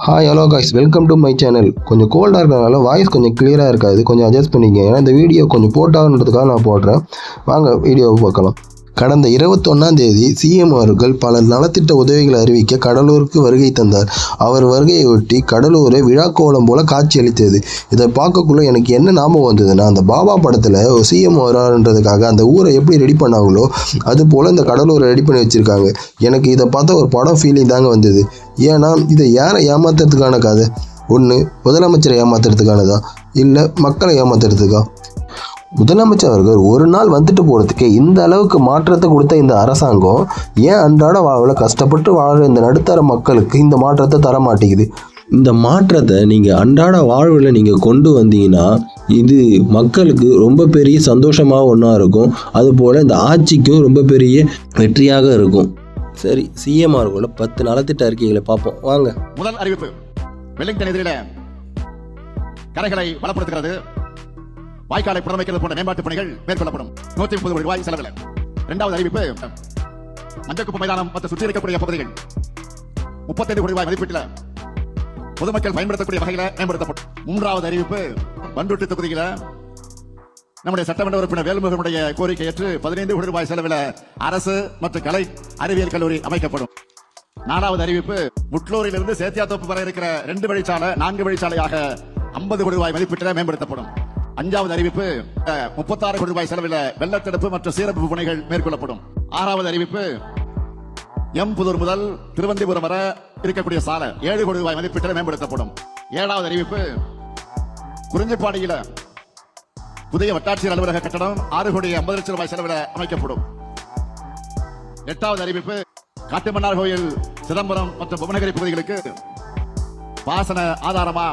Hi hello guys welcome to my channel கொஞ்சம் கோல்டாக இருக்கிறதுனால வாய்ஸ் கொஞ்சம் கிளியராக இருக்காது. கொஞ்சம் அட்ஜஸ்ட் பண்ணிக்கங்க. ஏன்னா இந்த வீடியோ கொஞ்சம் போட்டாகன்றதுக்காக நான் போடுறேன். வாங்க வீடியோவை பார்க்கலாம். கடந்த இருபத்தொன்னாம் தேதி சிஎம் அவர்கள் பல நலத்திட்ட உதவிகளை அறிவிக்க கடலூருக்கு வருகை தந்தார். அவர் வருகையை ஒட்டி கடலூரை விழாக்கோலம் போல காட்சியளித்தது இதை பார்க்கக்குள்ள எனக்கு என்ன ஞாபகம் வந்ததுன்னா அந்த பாபா படத்தில் சிஎம் வராருன்றதுக்காக அந்த ஊரை எப்படி ரெடி பண்ணாங்களோ அது போல் இந்த கடலூரை ரெடி பண்ணி வச்சுருக்காங்க. எனக்கு இதை பார்த்தா ஒரு படம் ஃபீலிங் தாங்க வந்தது. ஏன்னா இதை யாரை ஏமாத்துறதுக்கான கதை? ஒன்று முதலமைச்சரை ஏமாத்துறதுக்கானதா? இல்லை மக்களை ஏமாத்துறதுக்கா? முதலமைச்சர் அவர்கள் ஒரு நாள் வந்துட்டு போகிறதுக்கு இந்த அளவுக்கு மாற்றத்தை கொடுத்த இந்த அரசாங்கம் ஏன் அன்றாட வாழ்வில் கஷ்டப்பட்டு வாழ்கிற இந்த நடுத்தர மக்களுக்கு இந்த மாற்றத்தை தர மாட்டேங்குது? இந்த மாற்றத்தை நீங்கள் அன்றாட வாழ்வில் நீங்கள் கொண்டு வந்தீங்கன்னா இது மக்களுக்கு ரொம்ப பெரிய சந்தோஷமாக ஒன்றா இருக்கும். அதுபோல் இந்த ஆட்சிக்கும் ரொம்ப பெரிய வெற்றியாக இருக்கும். சரி சிஎம் அவர்களோட பத்து நலத்திட்ட அறிக்கைகளை பார்ப்போம். வாங்க. முதல் அறிவிப்பு வெலிங்டன் எதிரில கரைகளை பலப்படுத்துகிறது வாய்க்காலை புறமைக்கிறது போன்ற மேம்பாட்டு பணிகள் மேற்கொள்ளப்படும். நூத்தி முப்பது கோடி ரூபாய் செலவில் இரண்டாவது அறிவிப்பு மஞ்சக்குப்ப மைதானம் மற்றும் சுற்றி இருக்கக்கூடிய பகுதிகள். முப்பத்தைந்து கோடி ரூபாய் மதிப்பீட்டில் பொதுமக்கள் பயன்படுத்தக்கூடிய வகையில் மேம்படுத்தப்படும். மூன்றாவது அறிவிப்பு பண்டுட்டி தொகுதியில் நம்முடைய சட்டமன்ற உறுப்பினர் வேலுமுகனுடைய கோரிக்கை ஏற்று பதினைந்து கோடி ரூபாய் செலவில் அரசு மற்றும் கலை அறிவியல் கல்லூரி அமைக்கப்படும். நாலாவது அறிவிப்பு முட்லூரிலிருந்து சேத்தியாத்தோப்பு வரை இருக்கிற ரெண்டு வழிச்சாலை நான்கு வழிச்சாலையாக ஐம்பது கோடி ரூபாய் மதிப்பீட்டில் மேம்படுத்தப்படும். அஞ்சாவது அறிவிப்பு முப்பத்தாறு கோடி ரூபாய் செலவில் வெள்ளத்தடுப்பு மற்றும் சீரமைப்பு பணிகள் மேற்கொள்ளப்படும். ஆறாவது அறிவிப்பு எம் புதூர் முதல் திருவந்திபுரம் வரை இருக்கக்கூடிய சாலை ஏழு கோடி ரூபாய் மதிப்பீட்டில் மேம்படுத்தப்படும். ஏழாவது அறிவிப்பு குறிஞ்சிப்பாடியில் புதிய வட்டாட்சியர் அலுவலக கட்டடம் ஆறு கோடி ஐம்பது லட்சம் ரூபாய் செலவில் அமைக்கப்படும். எட்டாவது அறிவிப்பு காட்டுமன்னார் கோயில் சிதம்பரம் மற்றும் புவனகிரி பகுதிகளுக்கு பாசன ஆதாரமா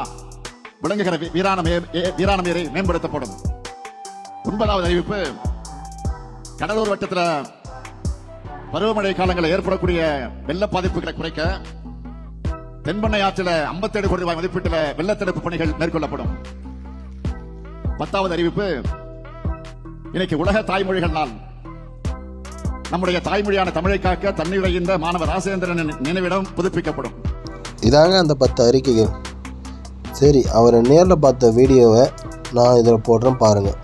விளங்குகிற வீ- வீராணம் ஏ- மேம்படுத்தப்படும். ஒன்பதாவது அறிவிப்பு. கடலூர் வட்டத்தில் பருவமழை காலங்களில் ஏற்படக்கூடிய வெள்ள பாதிப்புகளை குறைக்க தென்பண்ணை ஆற்றில் 57 கோடி ரூபாய் மதிப்பீட்டில் வெள்ளத்தடுப்பு பணிகள் மேற்கொள்ளப்படும். பத்தாவது அறிவிப்பு. இன்னைக்கு உலக தாய்மொழிகள் நாள். நம்முடைய தாய்மொழியான தமிழை காக்க தன்னிறைந்த மாணவர் ராசேந்திரன் நினைவிடம் புதுப்பிக்கப்படும். இதாக அந்த பத்து அறிக்கைகள். சரி அவரை நேரில் பார்த்த வீடியோவை நான் இதில் போடுறேன் பாருங்கள்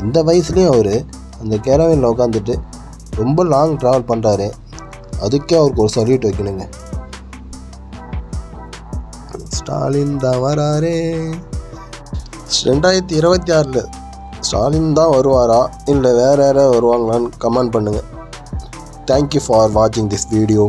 இந்த வயசுலேயும் அவர் அந்த கேரவனில் உட்காந்துட்டு ரொம்ப லாங் ட்ராவல் பண்ணுறாரு அதுக்கே அவருக்கு ஒரு சல்யூட் வைக்கணுங்க. ஸ்டாலின் தான் வராரே. ரெண்டாயிரத்தி இருபத்தி ஆறில் ஸ்டாலின் தான் வருவாரா? இல்லை வேறு யாராவது வருவாங்களான்னு கமெண்ட் பண்ணுங்கள் தேங்க்யூ ஃபார் வாட்சிங் திஸ் வீடியோ